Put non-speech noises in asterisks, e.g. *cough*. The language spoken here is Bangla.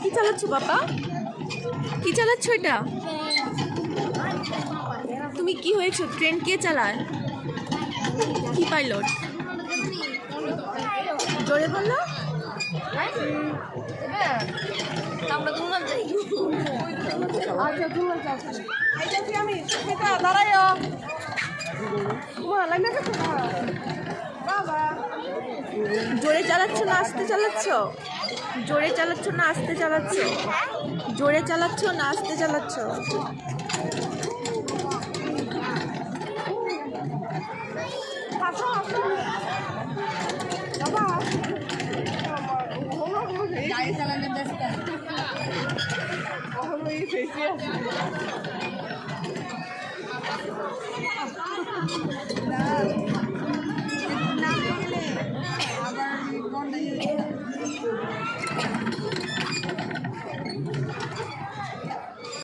কি চালাচ্ছ বাবা? কি চালাচ্ছ এটা? তুমি কি হয়েছো? ট্রেন কে চালায়? কি পাইলট? জোরে বলল আচ্ছা দুজন জোরে চালাচ্ছ না আস্তে চালাচ্ছ? জোরে চালাচ্ছ না আস্তে চালাচ্ছ? জোরে চালাচ্ছ না আস্তে চালাচ্ছ? *laughs* yeah.